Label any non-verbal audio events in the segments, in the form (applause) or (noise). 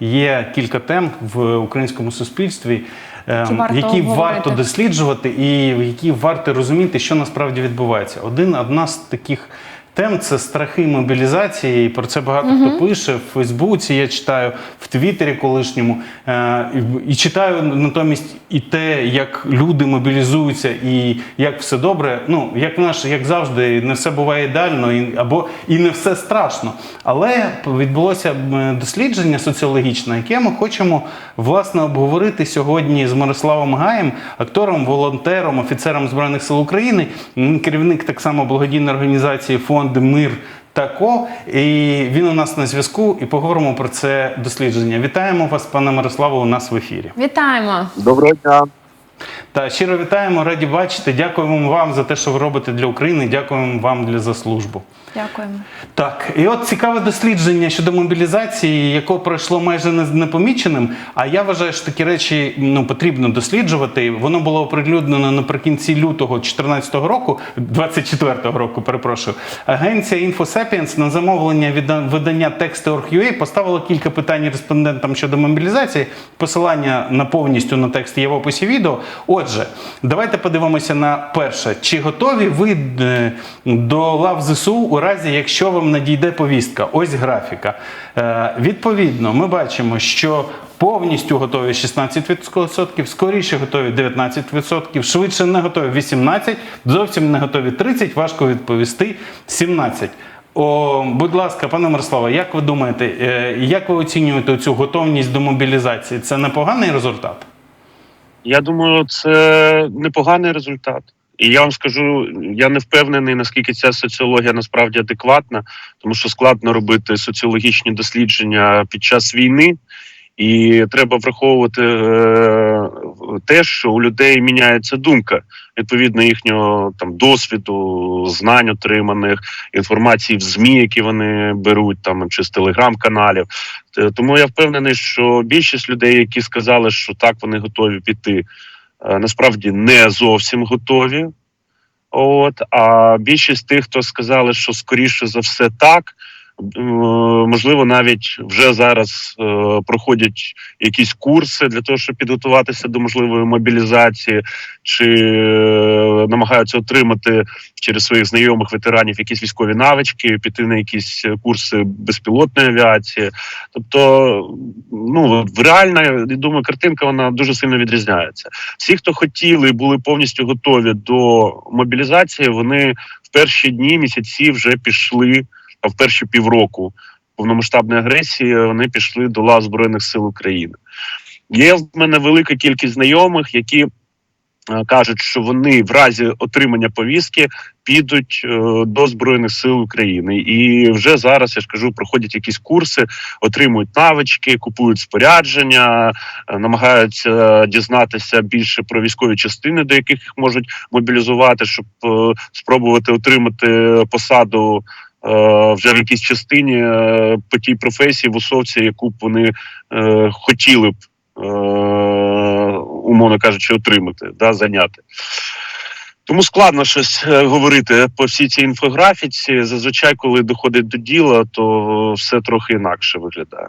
Є кілька тем в українському суспільстві, ем, Які варто які обговорити. варто досліджувати, і які варто розуміти, що насправді відбувається. Один одна з таких тем це страхи мобілізації. І про це багато хто пише в Фейсбуці. Я читаю в Твіттері колишньому е, і, і читаю натомість і те, як люди мобілізуються, і як все добре. Ну як наш, як завжди, не все буває ідеально, і, або і не все страшно. Але відбулося дослідження соціологічне, яке ми хочемо власне обговорити сьогодні з Мирославом Гаєм, актором, волонтером, офіцером збройних сил України, керівник так само благодійної організації Фонд Мир. Тако, і він у нас на зв'язку, і поговоримо про це дослідження. Вітаємо вас, пане Мирославе, у нас в ефірі. Вітаємо. Доброго дня. Та щиро вітаємо, раді бачити. Дякуємо вам за те, що ви робите для України. Дякуємо вам для за службу. Дякуємо. Так, і от цікаве дослідження щодо мобілізації, яке пройшло майже не- непоміченим. А я вважаю, що такі речі ну потрібно досліджувати. Воно було оприлюднено наприкінці лютого 2014 року, 24-го року, перепрошую. Агенція InfoSapiens на замовлення від видання Text.org.ua поставила кілька питань респондентам щодо мобілізації. Посилання на повністю на текст є в описі відео. Отже, давайте подивимося на перше. Чи готові ви е, до лав ЗСУ у разі, якщо вам надійде повістка? Ось графіка. Е, Відповідно, ми бачимо, що повністю готові 16%, скоріше готові 19%, швидше не готові 18%, зовсім не готові 30%, важко відповісти 17%. О, будь ласка, пане Мирославе, як ви думаєте, е, як ви оцінюєте цю готовність до мобілізації? Це непоганий результат? Я думаю, це непоганий результат. І я вам скажу, я не впевнений, наскільки ця соціологія насправді адекватна, тому що складно робити соціологічні дослідження під час війни, і треба враховувати е, те, що у людей міняється думка відповідно їхнього там досвіду, знань отриманих, інформації в змі, які вони беруть там чи з телеграм-каналів. Е, Тому я впевнений, що більшість людей, які сказали, що так вони готові піти, насправді не зовсім готові. От, а більшість тих, хто сказали, що скоріше за все так, е, можливо, навіть вже зараз е, проходять якісь курси для того, щоб підготуватися до можливої мобілізації, чи е, намагаються отримати через своїх знайомих ветеранів якісь військові навички, піти на якісь курси безпілотної авіації. Тобто, ну в реальна, я думаю, картинка вона дуже сильно відрізняється. Всі, хто хотіли були повністю готові до мобілізації, вони в перші дні місяці вже пішли, в перші півроку повномасштабної агресії вони пішли до лав збройних сил України. Є в мене велика кількість знайомих, які е, кажуть, що вони в разі отримання повістки підуть е, до збройних сил України, і вже зараз я ж кажу, проходять якісь курси, отримують навички, купують спорядження, е, намагаються дізнатися більше про військові частини, до яких їх можуть мобілізувати, щоб спробувати отримати посаду. Е, Вже в якійсь частині е, по тій професії в усовці, яку б вони е, хотіли б, умовно кажучи, отримати, да, зайняти. Тому складно щось говорити по всій цій інфографіці. Зазвичай, коли доходить до діла, то все трохи інакше виглядає.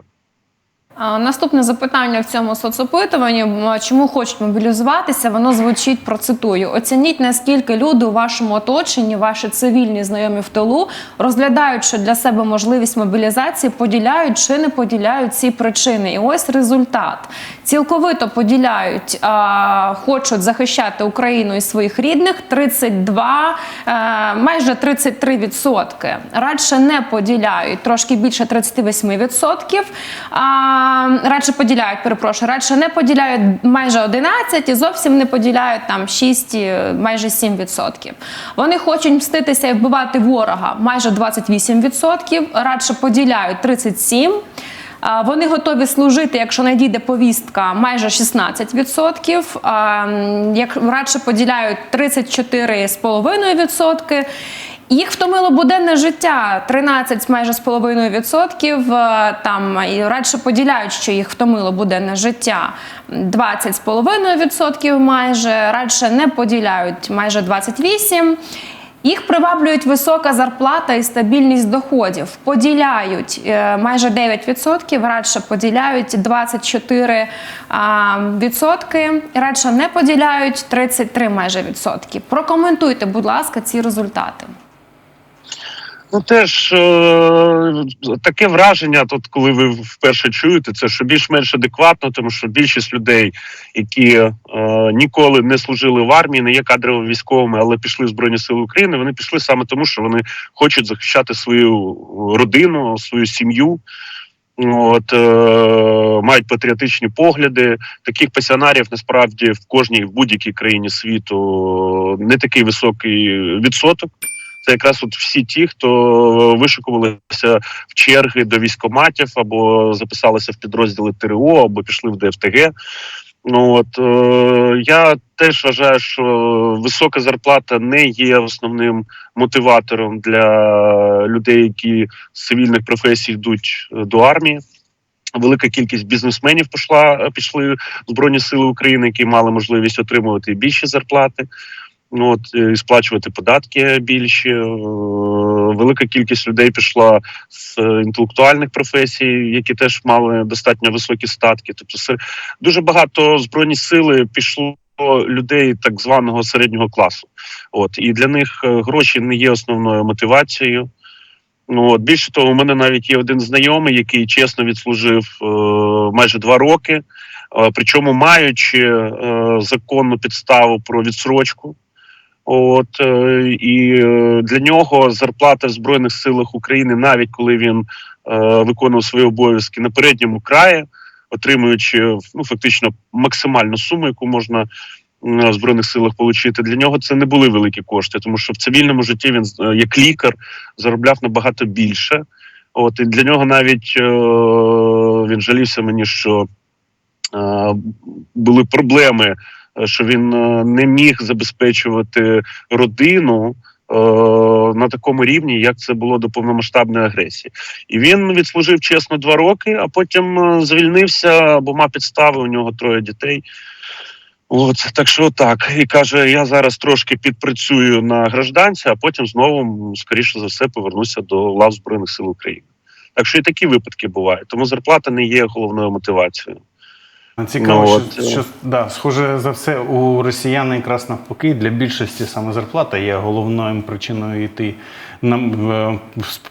А, Наступне запитання в цьому соцопитуванні: чому хочуть мобілізуватися? Воно звучить процитую: оцініть наскільки люди у вашому оточенні, ваші цивільні знайомі в тилу, розглядаючи для себе можливість мобілізації, поділяють чи не поділяють ці причини. І ось результат: цілковито поділяють, а, хочуть захищати Україну і своїх рідних 32, е, майже 33 відсотки. Радше не поділяють трошки більше 38 відсотків. Радше поділяють, перепрошую, радше не поділяють майже 11 і зовсім не поділяють там 6, і майже 7 відсотків. Вони хочуть мститися і вбивати ворога майже 28 відсотків. Радше поділяють 37 а, Вони готові служити, якщо надійде повістка, майже 16%. Як радше поділяють 34,5%. Їх втомило буденне життя 13 майже з половиною відсотків. е, Там і радше поділяють, що їх втомило буденне життя 20 з половиною відсотків майже радше не поділяють майже 28. Їх приваблюють висока зарплата і стабільність доходів. Поділяють е, майже 9%, радше поділяють 24%, відсотки, радше не поділяють 33 майже відсотки. Прокоментуйте, будь ласка, ці результати. Ну теж е, таке враження, тут, коли ви вперше чуєте, це що більш-менш адекватно, тому що більшість людей, які е, ніколи не служили в армії, не є кадровими військовими, але пішли в Збройні Сили України, вони пішли саме тому, що вони хочуть захищати свою родину, свою сім'ю. От е, мають патріотичні погляди. Таких пасіонарів насправді в кожній в будь-якій країні світу не такий високий відсоток. Це якраз от всі ті, хто вишикувалися в черги до військоматів або записалися в підрозділи ТРО, або пішли в ДФТГ. Ну от е, я теж вважаю, що висока зарплата не є основним мотиватором для людей, які з цивільних професій йдуть е, до армії. Велика кількість бізнесменів пішла пішли в Збройні Сили України, які мали можливість отримувати більші зарплати. Ну от е, і сплачувати податки більші. Е, Велика кількість людей пішла з е, інтелектуальних професій, які теж мали достатньо високі статки. Тобто, дуже багато збройні сили пішло людей так званого середнього класу. От і для них е, гроші не є основною мотивацією. Ну от більше того, у мене навіть є один знайомий, який чесно відслужив е, майже два роки, е, причому маючи е, законну підставу про відсрочку. От е, і е, для нього зарплата в збройних силах України, навіть коли він е, виконував свої обов'язки на передньому краї, отримуючи ну фактично максимальну суму, яку можна в збройних силах отримати, для нього це не були великі кошти, тому що в цивільному житті він як лікар заробляв набагато більше. От і для нього навіть він жалівся мені, що були проблеми що він е, не міг забезпечувати родину е, на такому рівні, як це було до повномасштабної агресії. І він відслужив чесно два роки, а потім е, звільнився, бо мав підстави. У нього троє дітей. От так що так, і каже: я зараз трошки підпрацюю на гражданця, а потім знову, скоріше за все, повернуся до лав Збройних сил України. Так що і такі випадки бувають. Тому зарплата не є головною мотивацією. Цікаво, Ну, що, от, е. що да, схоже за все, у росіян якраз навпаки для більшості саме зарплата є головною причиною йти нам в,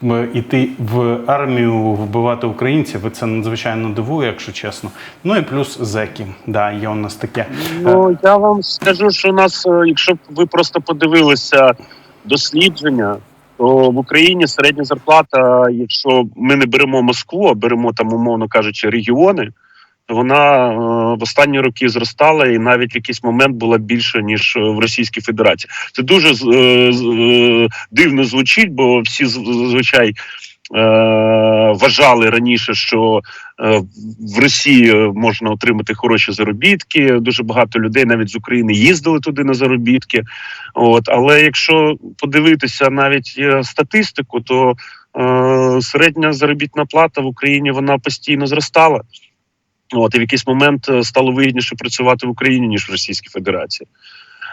в- йти в армію, вбивати українців. І це надзвичайно дивує, якщо чесно. Ну і плюс зеки. Да, є у нас таке. Е, Ну я вам скажу, що у нас, е, якщо б ви просто подивилися дослідження, то в Україні середня зарплата, якщо ми не беремо Москву, а беремо там, умовно кажучи, регіони, вона е, в останні роки зростала і навіть в якийсь момент була більша ніж е, в Російській Федерації. Це дуже е, дивно звучить, бо всі зазвичай. Вважали раніше, що в Росії можна отримати хороші заробітки. Дуже багато людей навіть з України їздили туди на заробітки. От, але якщо подивитися навіть статистику, то середня заробітна плата в Україні вона постійно зростала. От і в якийсь момент е, стало вигідніше працювати в Україні ніж в Російській Федерації.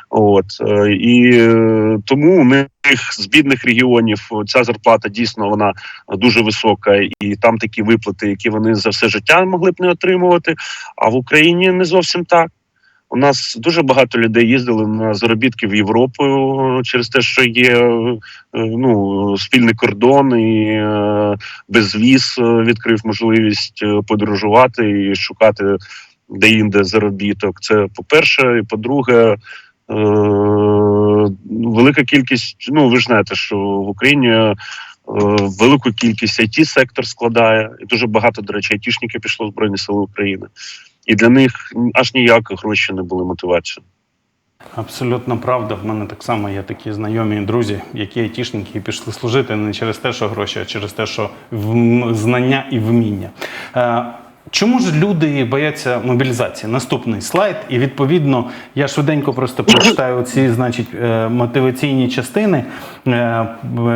От е, і е, тому у них з бідних регіонів ця зарплата дійсно вона дуже висока, і там такі виплати, які вони за все життя могли б не отримувати. А в Україні не зовсім так. У нас дуже багато людей їздили на заробітки в Європу е, через те, що є е, ну спільний кордон і е, безвіз відкрив можливість подорожувати і шукати де-інде заробіток. Це по-перше, і по-друге, велика кількість. Ну ви ж знаєте, що в Україні. Велику кількість it сектор складає, і дуже багато, до речі, айтішників пішло в Збройні Сили України, і для них аж ніякі гроші не були мотивацією. Абсолютно правда. В мене так само є такі знайомі друзі, які айтішники і пішли служити не через те, що гроші, а через те, що знання і вміння. Чому ж люди бояться мобілізації? Наступний слайд, і відповідно я швиденько просто прочитаю ці, значить, е, мотиваційні частини. Е,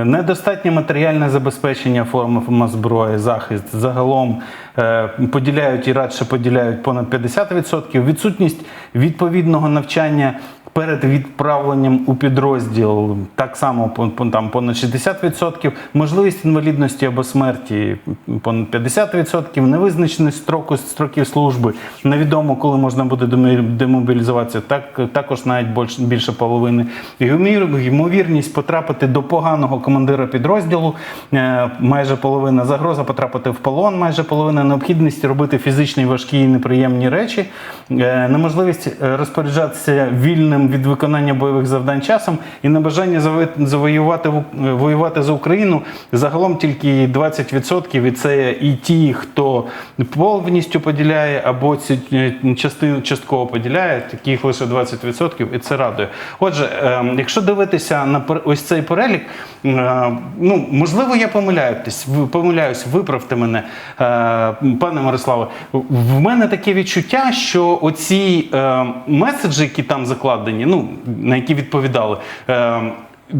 Недостатнє матеріальне забезпечення формами зброї, захист загалом е, поділяють і радше поділяють понад 50%. Відсутність відповідного навчання перед відправленням у підрозділ так само там понад 60%, можливість інвалідності або смерті понад 50%, невизначеність строку строків служби, невідомо коли можна буде демобілізуватися, так також навіть більше, більше половини. Ймовір- Ймовірність потрапити до поганого командира підрозділу, е, майже половина. Загроза потрапити в полон, майже половина. Необхідність робити фізичні важкі і неприємні речі, е, неможливість е, розпоряджатися вільним від виконання бойових завдань часом і небажання зави- завоювати воювати за Україну загалом тільки 20%, і це і ті, хто повністю поділяє або цю е, частину частково поділяє, таких лише 20%, і це радує. Отже, е, якщо дивитися на ось цей перелік, е, ну можливо, я помиляюсь, помиляюсь, виправте мене, е, пане Мирославе. В мене таке відчуття, що оці меседжі, які там закладені, ну на які відповідали. Е,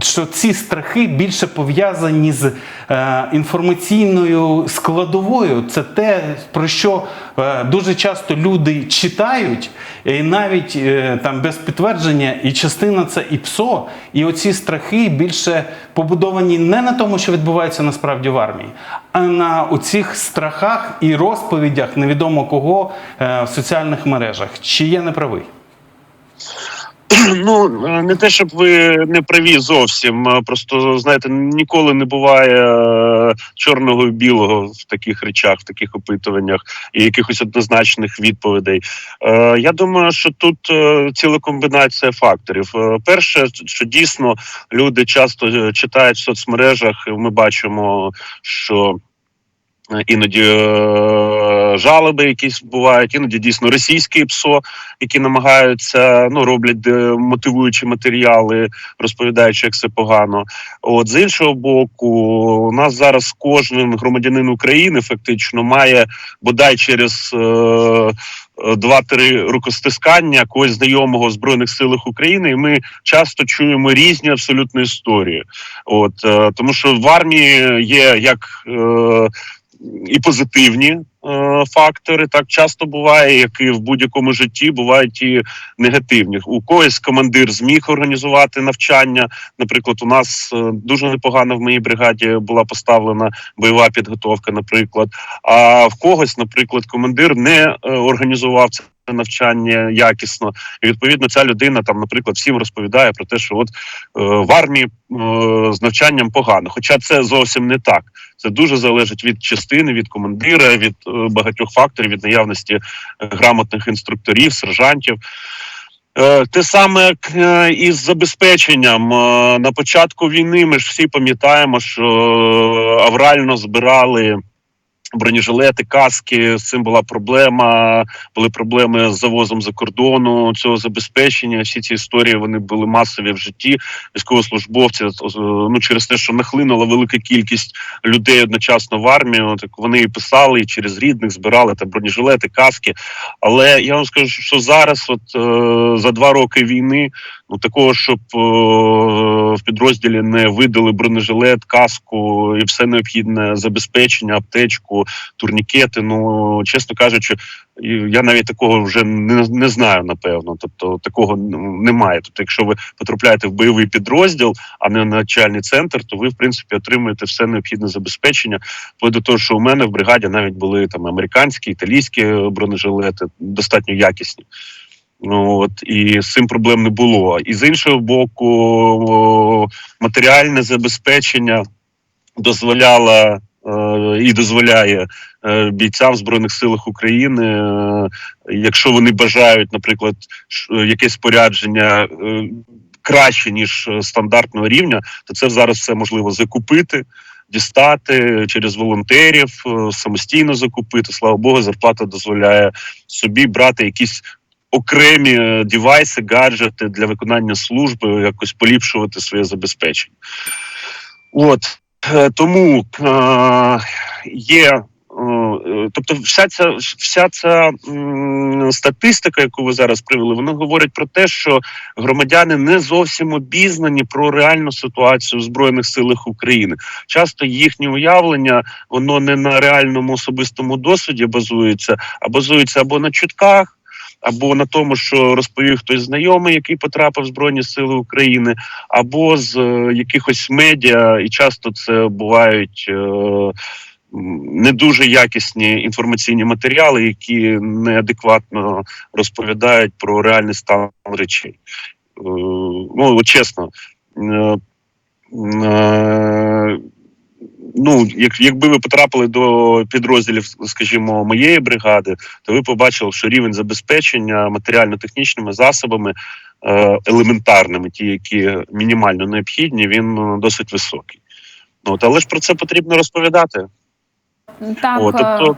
що ці страхи більше пов'язані з е, інформаційною складовою. Це те, про що е, дуже часто люди читають, і навіть е, там без підтвердження, і частина це і ПСО. І оці страхи більше побудовані не на тому, що відбувається насправді в армії, а на оцих страхах і розповідях невідомо кого е, в соціальних мережах. Чи я не правий? (clears throat) Ну е, не те, щоб ви не праві зовсім. Просто знаєте, ніколи не буває е, чорного і білого в таких речах, в таких опитуваннях і якихось однозначних відповідей. Е, Я думаю, що тут ціла комбінація факторів. Перше, що дійсно люди часто читають в соцмережах, і ми бачимо, що. Іноді е, жалоби якісь бувають, іноді дійсно російські ПСО, які намагаються ну роблять е, мотивуючі матеріали, розповідаючи, як це погано. От з іншого боку, у нас зараз кожен громадянин України фактично має бодай через. Е, Два-три рукостискання когось знайомого в збройних силах України, і ми часто чуємо різні абсолютно історії. От е, тому, що в армії є як е, і позитивні е, фактори, так часто буває, як і в будь-якому житті бувають і негативні. У когось командир зміг організувати навчання. Наприклад, у нас е, дуже непогано в моїй бригаді була поставлена бойова підготовка. Наприклад, а в когось, наприклад, командир не е, організував це. Навчання якісно, і відповідно ця людина там, наприклад, всім розповідає про те, що от е, в армії е, з навчанням погано. Хоча це зовсім не так. Це дуже залежить від частини, від командира, від е, багатьох факторів, від наявності грамотних інструкторів, сержантів. Те саме як із забезпеченням на початку війни. Ми ж всі пам'ятаємо, що аврально збирали бронежилети, каски. З цим була проблема. Були проблеми з завозом за кордону цього забезпечення. Всі ці історії вони були масові в житті. Військовослужбовці е, ну через те, що нахлинула велика кількість людей одночасно в армію. Так вони і писали і через рідних збирали там бронежилети, каски. Але я вам скажу, що зараз, от е, за два роки війни, ну такого, щоб е, в підрозділі не видали бронежилет, каску і все необхідне забезпечення, аптечку, турнікети. Ну чесно кажучи, я навіть такого вже не, не знаю, напевно. Тобто такого немає. Тобто, якщо ви потрапляєте в бойовий підрозділ, а не на навчальний центр, то ви в принципі отримуєте все необхідне забезпечення. Вплоть до того, що у мене в бригаді навіть були там американські, італійські бронежилети, достатньо якісні. От і з цим проблем не було. І з іншого боку, матеріальне забезпечення дозволяло е, і дозволяє е, бійцям збройних силах України, е, якщо вони бажають, наприклад, якесь спорядження. Краще ніж стандартного рівня, то це зараз все можливо закупити, дістати через волонтерів, самостійно закупити. Слава Богу, зарплата дозволяє собі брати якісь окремі е, девайси, гаджети для виконання служби, якось поліпшувати своє забезпечення. От е, тому е, є. Тобто, вся ця вся ця статистика, яку ви зараз привели, вона говорить про те, що громадяни не зовсім обізнані про реальну ситуацію в збройних силах України. Часто їхнє уявлення воно не на реальному особистому досвіді базується, а базується або на чутках, або на тому, що розповів хтось знайомий, який потрапив в Збройні Сили України, або з е, якихось медіа, і часто це бувають. Е, Не дуже якісні інформаційні матеріали, які неадекватно розповідають про реальний стан речей. Е, Ну, от чесно, е, е, ну, як, якби ви потрапили до підрозділів, скажімо, моєї бригади, то ви побачили, що рівень забезпечення матеріально-технічними засобами е, елементарними, ті, які мінімально необхідні, він е, досить високий. Ну, але ж про це потрібно розповідати. Так, О, тобто-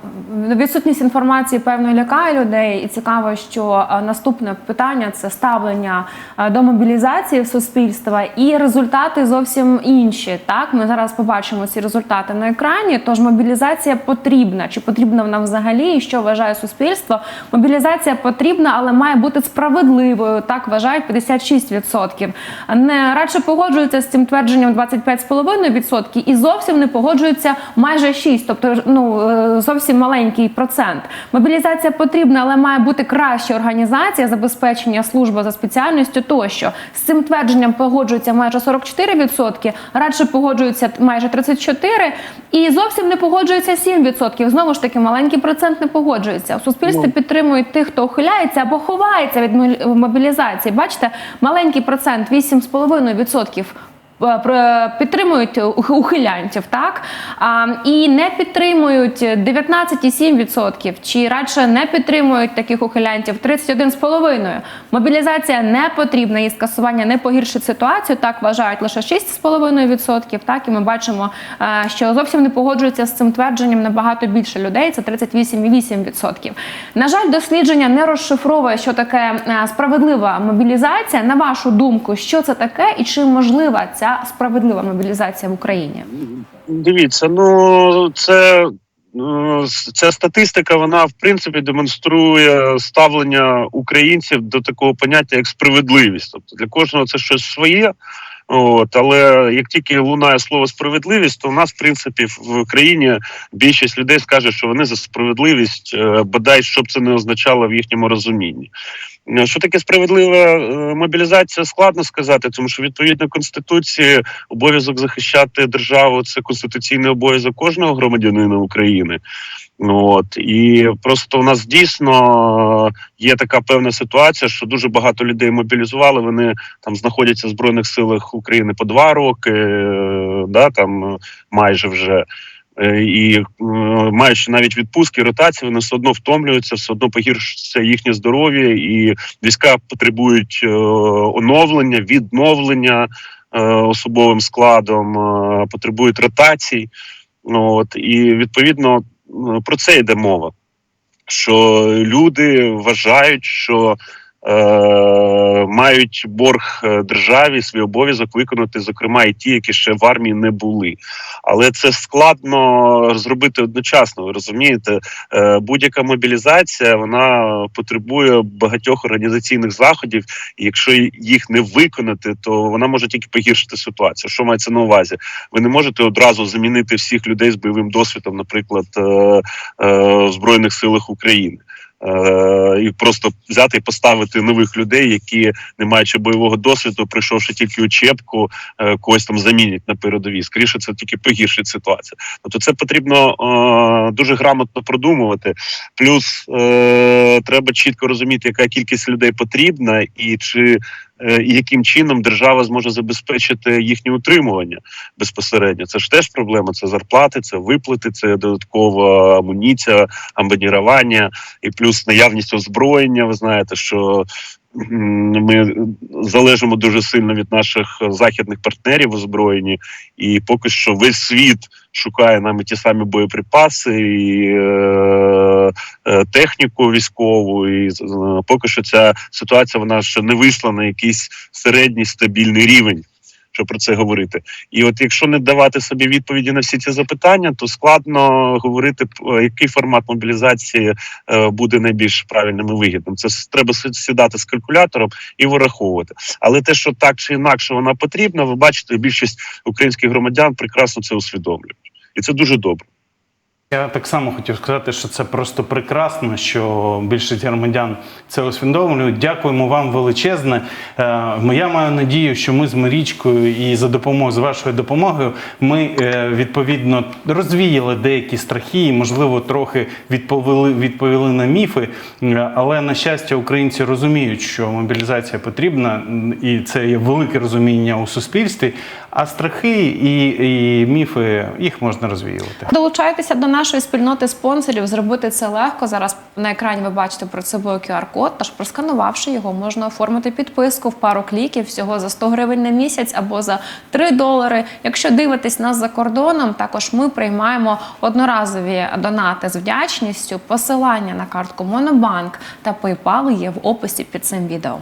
е, відсутність інформації певно лякає людей, і цікаво, що е, наступне питання це ставлення е, до мобілізації суспільства, і результати зовсім інші. Так, ми зараз побачимо ці результати на екрані. Тож мобілізація потрібна. Чи потрібна вона взагалі? І що вважає суспільство? Мобілізація потрібна, але має бути справедливою. Так вважають 56%. Не радше погоджуються з цим твердженням 25,5% і зовсім не погоджуються майже 6%, тобто ну е, зовсім маленький процент. Мобілізація потрібна, але має бути краща організація, забезпечення служба за спеціальністю тощо. З цим твердженням погоджуються майже 44%, радше погоджуються майже 34% і зовсім не погоджується 7%. Знову ж таки, маленький процент не погоджується. У суспільстві Ну. підтримують тих, хто ухиляється або ховається від мобі- мобілізації. Бачите, маленький процент 8,5% е, про- підтримують ух- ухилянтів, так і не підтримують 19,7%, чи радше не підтримують таких ухилянтів 31,5%. Мобілізація не потрібна, її скасування не погіршить ситуацію. Так вважають лише 6,5%. Так і ми бачимо, е, що зовсім не погоджуються з цим твердженням набагато більше людей. Це 38,8%. На жаль, дослідження не розшифровує, що таке е, справедлива мобілізація. На вашу думку, що це таке, і чи можлива ця справедлива мобілізація в Україні? Дивіться, ну це. е, Ця статистика, вона в принципі демонструє ставлення українців до такого поняття як справедливість. Тобто для кожного це щось своє. От, але як тільки лунає слово справедливість, то в нас, в принципі, в країні більшість людей скаже, що вони за справедливість, е, бодай що б це не означало в їхньому розумінні. Е, Що таке справедлива е, мобілізація, складно сказати, тому що відповідно конституції обов'язок захищати державу це конституційний обов'язок кожного громадянина України. Ну, От і просто у нас дійсно є така певна ситуація, що дуже багато людей мобілізували. Вони там знаходяться в збройних силах України по два роки, е, да там е, майже вже. Е, І е, маючи навіть відпустки, ротації, вони все одно втомлюються, все одно погіршується їхнє здоров'я, і війська потребують е, оновлення, відновлення е, особовим складом, е, потребують ротацій. Ну, От і відповідно е, про це йде мова. Що люди вважають, що е, мають борг е, державі свій обов'язок виконати, зокрема, і ті, які ще в армії не були. Але це складно зробити одночасно. Ви розумієте, е, будь-яка мобілізація вона потребує багатьох організаційних заходів. І якщо їх не виконати, то вона може тільки погіршити ситуацію. Що мається на увазі? Ви не можете одразу замінити всіх людей з бойовим досвідом, наприклад, е, в збройних силах України. Е, і просто взяти і поставити нових людей, які, не маючи бойового досвіду, прийшовши тільки учебку, е, когось там замінять на передовій. Скоріше, це тільки погіршить ситуацію. Тобто, це потрібно е, дуже грамотно продумувати. Плюс треба чітко розуміти, яка кількість людей потрібна, і чи і яким чином держава зможе забезпечити їхнє утримування безпосередньо. Це ж теж проблема. Це зарплати, це виплати, це додаткова амуніція, амбанірування і плюс наявність озброєння. Ви знаєте, що ми залежимо дуже сильно від наших західних партнерів озброєні, і поки що весь світ шукає нами ті самі боєприпаси, і е, е, техніку військову. І е, поки що ця ситуація вона ще не вийшла на якийсь середній стабільний рівень. Щоб про це говорити, і от якщо не давати собі відповіді на всі ці запитання, то складно говорити п- який формат мобілізації е, буде найбільш правильним і вигідним. Це треба сідати з калькулятором і вираховувати. Але те, що так чи інакше вона потрібна, ви бачите, більшість українських громадян прекрасно це усвідомлюють, і це дуже добре. Я так само хотів сказати, що це просто прекрасно, що більшість громадян це усвідомлюють. Дякуємо вам величезне. Е, Я маю надію, що ми з Марічкою і за допомогою з вашою допомогою ми е, відповідно розвіяли деякі страхи, і, можливо, трохи відповіли, відповіли на міфи. Е, Але на щастя, українці розуміють, що мобілізація потрібна, і це є велике розуміння у суспільстві. А страхи і, і міфи їх можна розвіювати. Долучайтеся до нашої спільноти спонсорів. Зробити це легко. Зараз на екрані ви бачите перед собою QR-код. Тож просканувавши його, можна оформити підписку в пару кліків всього за 100 гривень на місяць або за 3 долари. Якщо дивитесь нас за кордоном, також ми приймаємо одноразові донати з вдячністю. Посилання на картку Монобанк та PayPal є в описі під цим відео.